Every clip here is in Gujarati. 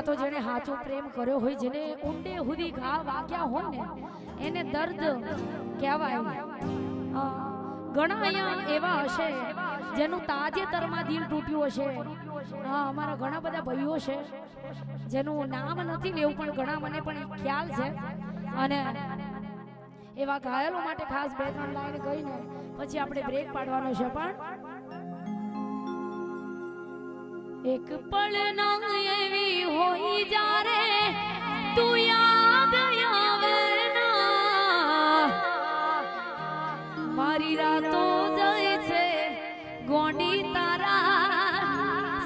આ તો જેને સાચો પ્રેમ કર્યો હોય, જેને ઊંડે સુધી ઘા વાગ્યા હોય ને, એને દર્દ કહેવાય. ઘણા અહીંયા એવા હશે, જેનું તાજેતરમાં દિલ તૂટ્યું હશે. હા, અમારા ઘણા બધા ભાઈઓ છે, જેનું નામ નથી લેવું પણ ઘણા, મને પણ ખ્યાલ છે. અને એવા ઘાયલો માટે ખાસ બે ત્રણ લાઈન કહીને પછી આપણે બ્રેક પાડવાનો છે પણ. એક પળ એવી હોઈ જારે તું યાદ આવે મારી રાતો જાય છે ગોંડી તારા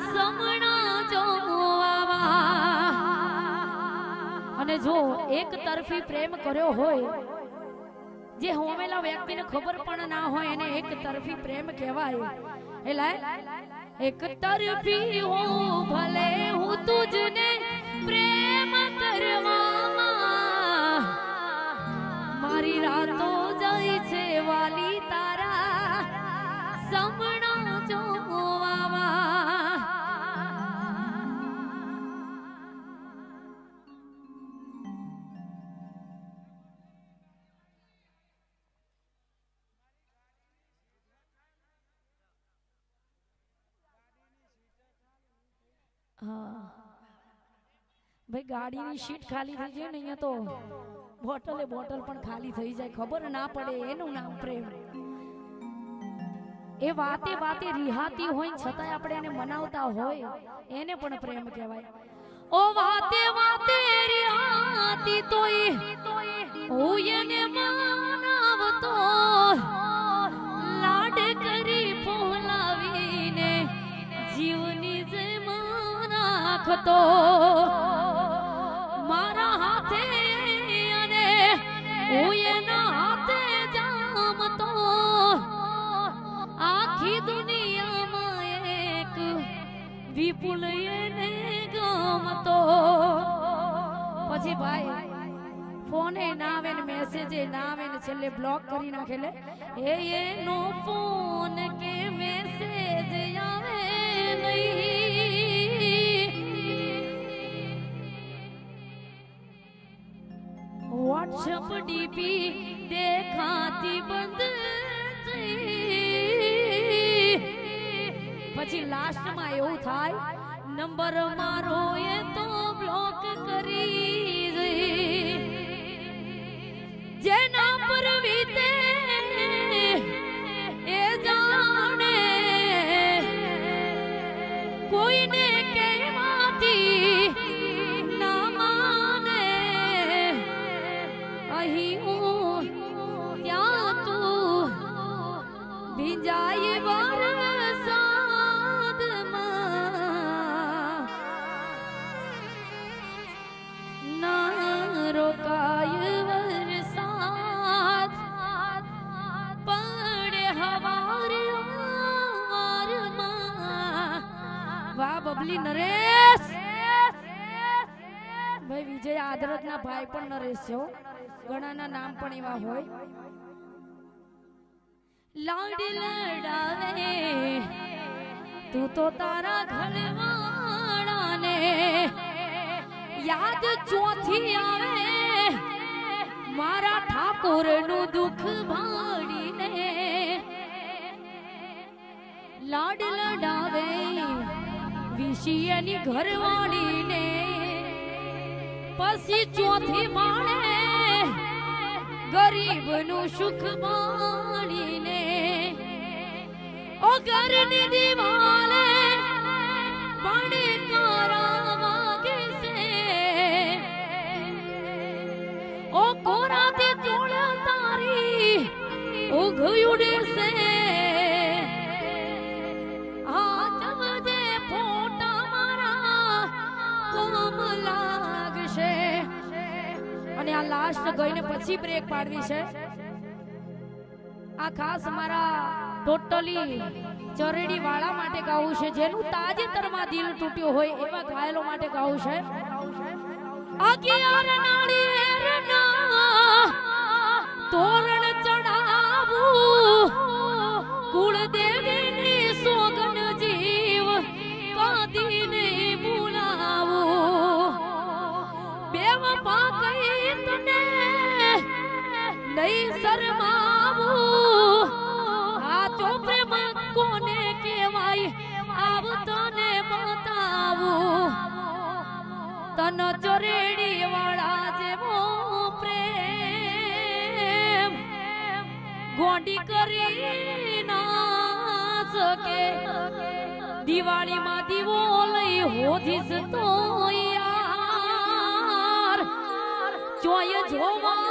સમણા જોવા અને જો એક તરફી પ્રેમ કર્યો હોય જે હોમેલા વ્યક્તિને ખબર પણ ના હોય એને એક તરફી પ્રેમ કહેવાય. એટલે એક તરફી હું ભલે હું તુજને પ્રેમ કરવામાં મારી રાતો ભાઈ, ગાડીની સીટ ખાલી થઈ જાય ને અહીંયા તો. બોટલે બોટલ પણ ખાલી થઈ જાય, ખબર ના પડે, એનું નામ પ્રેમ. એ વાતે વાતે રિહાતી હોય છતાંય આપણે એને મનાવતા હોય, એને પણ પ્રેમ કહેવાય. ઓ વાતે વાતે રિહાતી તોય, હું એને મનાવતો હું હાથે જામતો આખી દુનિયામાં એક વિપુલ ગમતો. પછી ભાઈ ફોને ના આવે ને મેસેજ ના છેલ્લે બ્લોક કરી નાખે લે એ એનો ફોન કે વોટ્સઅપ ડીપી દેખાતી બંધ પછી લાસ્ટમાં એવું થાય નંબર મારો ભીંજાય વરસાદમાં ના રોકાય વરસાદ પડે હવાર બબલી નરેશ ભાઈ વિજય આદરતના ભાઈ પણ નરેશ છે. ઘણાના નામ પણ એવા હોય. લાડ લડાવે. તું તો તારા ઘરવાળાને યાદ ચોથી આવે. મારા ઠાકોરનું દુઃખ ભાડીને લાડ લડાવે. વિશિયની ઘરવાળીને પછી ચોથી માણે ગરીબનું સુખ માણીને ઓ ઘરની દિવાલે પાણી કારા વાગે છે. ઓ કોરાતે ચોળ તારી ઉઘ છે. ફોટા મારા કોમ અને આ લાસ્ટ ગઈને પછી બ્રેક પાડવી છે. આ ખાસ મારા ટોટલી ચરણી વાળા માટે ગાવું છે, જેનું તાજેતરમાં દિલ તૂટ્યું હોય એવા ઘાયલો માટે ગાવું છે. તોરણ ચડાવું. કુળદેવીની સોગન જીવ કાદીને બોલાવું. બેવફા કહી તને નહીં શરમાવું. આ પ્રેમ કોને કહેવાય? આવ તને બતાવું. તન ચોરેડી વાળા જેવો પ્રેમ. ગોંડી કરી ના શકે દિવાળીમાં દીવો લઈ હોધીશ તો યાર. જોઈએ જોવા